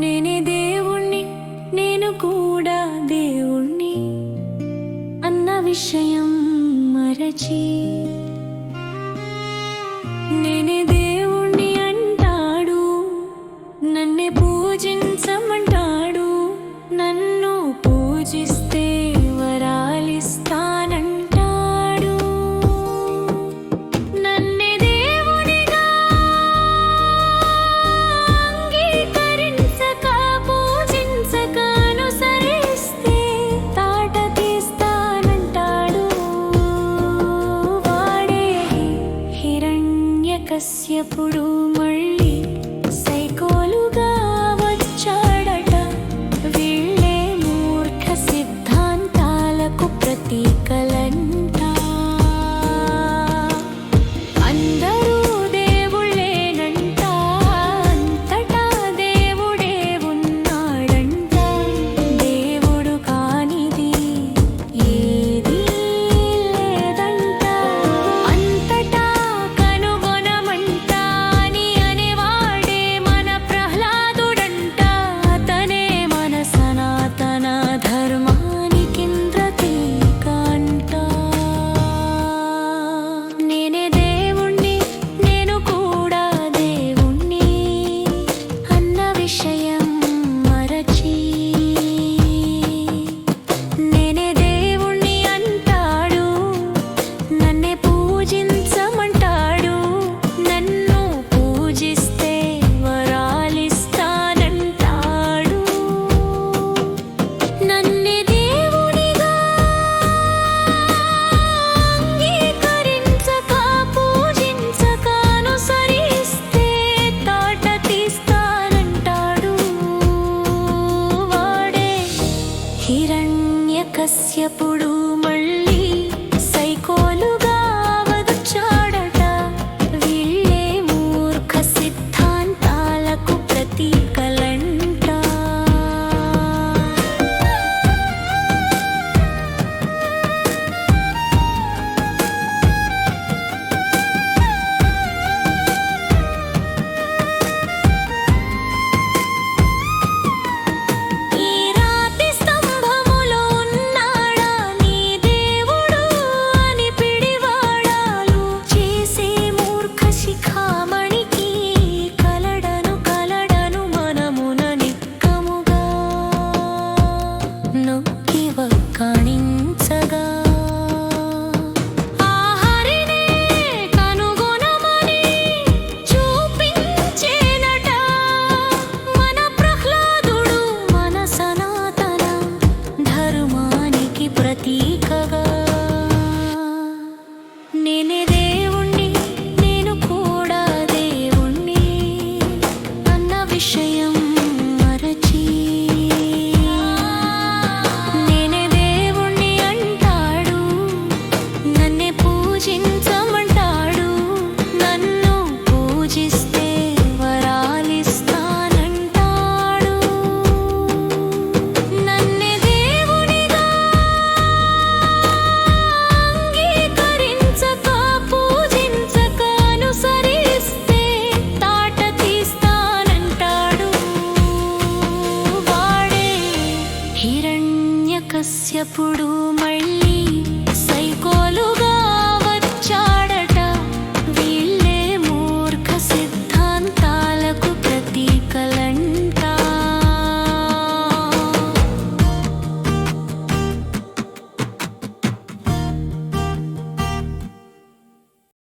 నేనే దేవుణ్ణి నేను కూడా దేవుణ్ణి అన్న విషయం మరచి. నే ఎప్పుడు ఎప్పుడు